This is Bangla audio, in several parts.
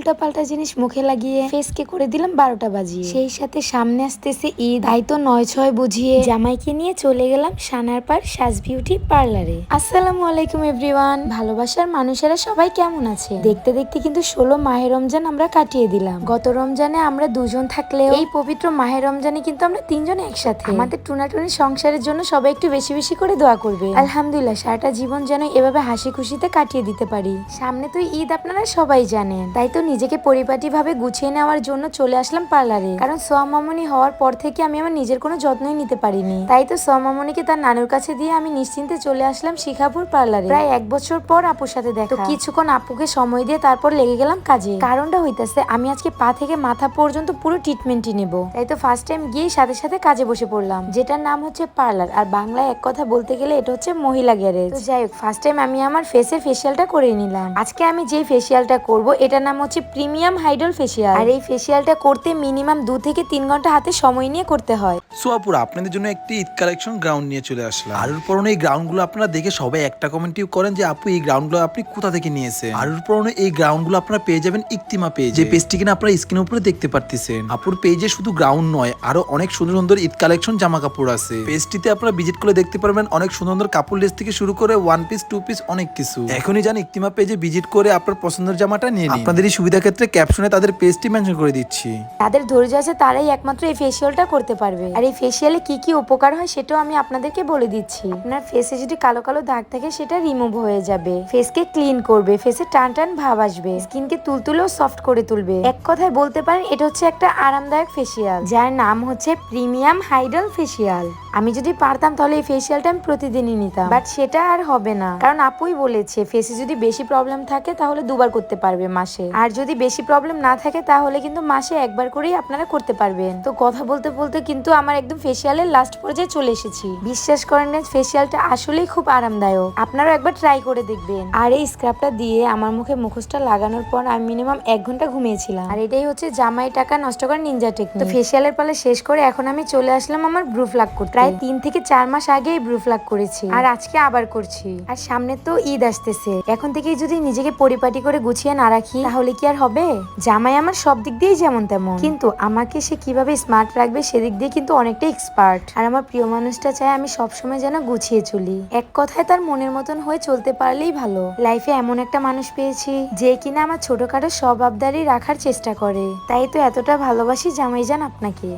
উল্টাপাল্টা জিনিস মুখে লাগিয়ে ফেসকে করে দিলাম বারোটা বাজিয়ে। সেই সাথে সামনে আসতেছে ঈদ। তাই তো নয় ছয় বুঝিয়ে জামাইকে নিয়ে চলে গেলাম সানার পার সাজ বিউটি পার্লারে আসসালামু আলাইকুম এভরিওয়ান ভালোবাসার মানুষেরা সবাই কেমন আছে? দেখতে দেখতে কিন্তু ষোলো মাহে রমজান আমরা কাটিয়ে দিলাম। গত রমজানে আমরা দুজন থাকলেও এই পবিত্র মাহে রমজানে কিন্তু আমরা তিনজন একসাথে। আমাদের টুনাটুনি সংসারের জন্য সবাই একটু বেশি বেশি করে দোয়া করবে। আলহামদুলিল্লাহ, সারাটা জীবন যেন এভাবে হাসি খুশিতে কাটিয়ে দিতে পারি। সামনে তো ঈদ আপনারা সবাই জানেন। তাই তো নিজেকে পরিপাটি ভাবে গুছিয়ে নেওয়ার জন্য চলে আসলাম পার্লারে। কারণ সোয়া মামনি হওয়ার পর থেকে আমি আমার নিজের কোনো যত্নই নিতে পারিনি। তাই তো সোয়া মামনিকে তার নানুর কাছে দিয়ে আমি নিশ্চিন্তে চলে আসলাম শিখাপুর পার্লারে। প্রায় এক বছর পর আপুর সাথে দেখা। কিছুক্ষণ আপুকে সময় দিয়ে তারপর লেগে গেলাম কাজে। কারণটা হইতাছে, আমি আজকে পা থেকে মাথা পর্যন্ত পুরো ট্রিটমেন্টই নেব। তাই তো ফার্স্ট টাইম গিয়ে সাথে সাথে কাজে বসে পড়লাম। যেটার নাম হচ্ছে পার্লার। আর বাংলায় এক কথা বলতে গেলে এটা হচ্ছে মহিলা গ্যারেজ। যাই হোক ফার্স্ট টাইম আমি আমার ফেসে ফেসিয়ালটা করে নিলাম। আজকে আমি যে ফেসিয়ালটা করব, এটার নাম হচ্ছে প্রিমিয়াম হাইড্রল ফেসিয়াল। আর এই ফেসিয়ালটা করতে মিনিমাম দু থেকে তিন ঘণ্টা হাতে সময় নিয়ে করতে হয়। সো আপুরা আপনাদের জন্য একটি ঈদ কালেকশন গ্রাউন্ড নিয়ে চলে আসলাম। আরুর পরনে এই গ্রাউন্ডগুলো আপনারা দেখে সবাই একটা কমেন্টই করেন যে আপু এই গ্রাউন্ডগুলো আপনি কোথা থেকে নিয়েছেন আরুর পরনে এই গ্রাউন্ডগুলো আপনারা পেয়ে যাবেন ইকতিমা পেজ। যে পেজটি কিনা আপনারা স্ক্রিনের উপরে দেখতে পারতেছেন। আপুর পেজে শুধু গ্রাউন্ড নয় আরও অনেক সুন্দর সুন্দর ঈদ কালেকশন জামা কাপড় আছে। পেজটিতে আপনারা ভিজিট করে দেখতে পারবেন অনেক সুন্দর সুন্দর কাপড় লেস থেকে শুরু করে ওয়ান পিস টু পিস অনেক কিছু। এখনই যান ইকতিমা পেজে ভিজিট করে আপনার পছন্দের জামাটা নিয়ে নিন। আপনাদের সুবিধা ক্ষেত্রে ক্যাপশনে তাদের পেজটি মেনশন করে দিচ্ছি। যাদের ধৈর্য আছে, তারাই একমাত্র এই ফেসিয়ালটা করতে পারবে। আর এই ফেসিয়ালে কি কি উপকার হয় সেটাও আমি আপনাদেরকে বলে দিচ্ছি। আপনার ফেসে যদি কালো কালো দাগ থাকে, সেটা রিমুভ হয়ে যাবে। ফেসকে ক্লিন করবে ফেসে টান টান ভাব আসবে। স্কিনকে তুলতুলেও সফট করে তুলবে। এক কথায় বলতে পারেন, এটা হচ্ছে একটা আরামদায়ক ফেসিয়াল যার নাম হচ্ছে প্রিমিয়াম হাইডাল ফেসিয়াল আমি যদি পারতাম তাহলে এই ফেসিয়ালটা আমি প্রতিদিনই নিতাম। বাট সেটা আর হবে না। কারণ আপুই বলেছে ফেসে যদি বেশি প্রবলেম থাকে তাহলে দুবার করতে পারবে মাসে। আর যদি বেশি প্রবলেম না থাকে তাহলে কিন্তু মাসে একবার করেই আপনারা করতে পারবেন। তো কথা বলতে বলতে কিন্তু আমার একদম ফেসিয়ালের লাস্ট পর্যায়ে চলে এসেছি। বিশ্বাস করেন ফেসিয়ালটা আসলেই খুব আরামদায়ক। আপনারাও একবার ট্রাই করে দেখবেন। আর এই স্ক্রাবটা দিয়ে আমার মুখে মুখোশটা লাগানোর পর আমি মিনিমাম এক ঘণ্টা ঘুমিয়েছিলাম। আর এটাই হচ্ছে জামাই টাকা নষ্ট করার নিনজা টেকনিক তো ফেসিয়ালের পালে শেষ করে এখন আমি চলে আসলাম আমার ব্রু ফ্লাগ করতে। প্রায় তিন থেকে চার মাস আগে ব্রু ফ্লাগ করেছি। আর আজকে আবার করছি। আর সামনে তো ঈদ আসতেছে। এখন থেকেই যদি নিজেকে পরিপাটি করে গুছিয়ে না রাখি তাহলে কি আর হবে? জামাই আমার সব দিক দিয়েই যেমন তেমন। কিন্তু আমাকে সে কীভাবে স্মার্ট রাখবে সেদিক দিয়ে কিন্তু অনেকটা এক্সপার্ট আর আমার প্রিয় মানুষটা চায় আমি সবসময় যেন গুছিয়ে চলি। এক কথায় তার মনের মতন হয়ে চলতে পারলেই ভালো। লাইফে এমন একটা মানুষ পেয়েছি যে কিনা আমার ছোটখাটো সব আবদারি রাখার চেষ্টা করে। তাই তো এতটা ভালোবাসি জামাই যান আপনাকে।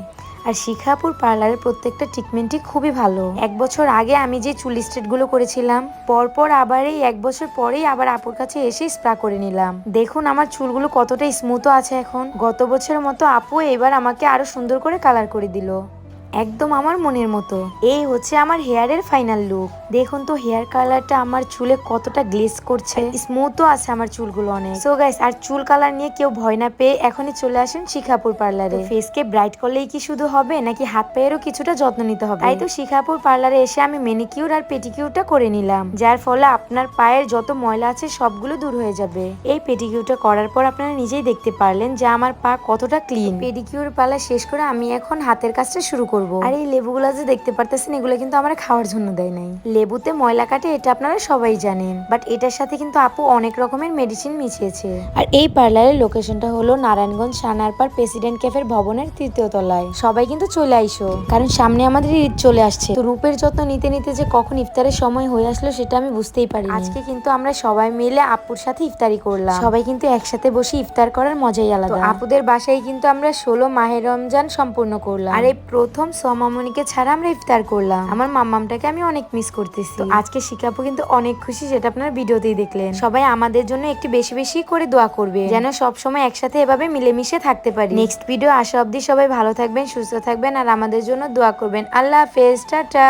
আর শিখাপুর পার্লারের প্রত্যেকটা ট্রিটমেন্টই খুবই ভালো। এক বছর আগে আমি যে চুল স্ট্রেটগুলো করেছিলাম, পরপর আবার এই এক বছর পরেই আবার আপুর কাছে এসে স্প্রা করে নিলাম। দেখুন আমার চুলগুলো কতটা স্মুথও আছে এখন। গত বছরের মতো আপু এবার আমাকে আরও সুন্দর করে কালার করে দিল। একদম আমার মনের মতো। এই হচ্ছে আমার হেয়ারের ফাইনাল লুক দেখুন তো হেয়ার কালারটা আমার চুলে কতটা গ্লেস করছে। স্মুথও আছে আমার চুলগুলো অনেক। সো গাইস আর চুল কালার নিয়ে কেউ ভয় না পেয়ে এখনই চলে আসেন শিখাপুর পার্লারে ফেসকে ব্রাইট করলেই কি শুধু হবে নাকি হাত পায়েরও কিছুটা যত্ন নিতে হবে? তাই তো শিখাপুর পার্লারে এসে আমি মেনিকিউর আর পেটিকিউরটা করে নিলাম। যার ফলে আপনার পায়ের যত ময়লা আছে সবগুলো দূর হয়ে যাবে। এই পেটিকিউরটা করার পর আপনারা নিজেই দেখতে পারলেন যে আমার পা কতটা ক্লিন পেডিকিউর পালা শেষ করে আমি এখন হাতের কাজটা শুরু করব। আর এই লেবুগুলো যে দেখতে পারতেছেন এগুলো কিন্তু আমার খাওয়ার জন্য দেয় নাই। লেবুতে ময়লা কাটে এটা আপনারা সবাই জানেন। বাট এটার সাথে কিন্তু আপু অনেক রকমের মেডিসিন মিশিয়েছে। আর এই পার্লারের লোকেশনটা হলো নারায়ণগঞ্জ সানারপার প্রেসিডেন্ট ক্যাফের ভবনের তৃতীয় তলায়। সবাই কিন্তু চলে আইসো কারণ সামনে আমাদের ঈদ চলে আসছে। তো রূপের যত্ন নিতে নিতে যে কখন ইফতারের সময় হয়ে আসলো সেটা আমি বুঝতেই পারি আজকে কিন্তু আমরা সবাই মিলে আপুর সাথে ইফতারি করলাম। সবাই কিন্তু একসাথে বসে ইফতার করার মজাই আলাদা। আপুদের বাসায় কিন্তু আমরা ষোলো মাহে রমজান সম্পূর্ণ করলাম। আর এই প্রথম সমামনিকে ছাড়া আমরা ইফতার করলাম। আমার মাম্মামটাকে আমি অনেক মিস করতেছি। আজকে শিকাপু কিন্তু অনেক খুশি সেটা আপনার ভিডিওতেই দেখলেন। সবাই আমাদের জন্য একটু বেশি বেশি করে দোয়া করবে, যেন সব সময় একসাথে এভাবে মিলেমিশে থাকতে পারি। নেক্সট ভিডিও আসা অব্দি সবাই ভালো থাকবেন, সুস্থ থাকবেন, আর আমাদের জন্য দোয়া করবেন। আল্লাহ হাফেজ, টাটা।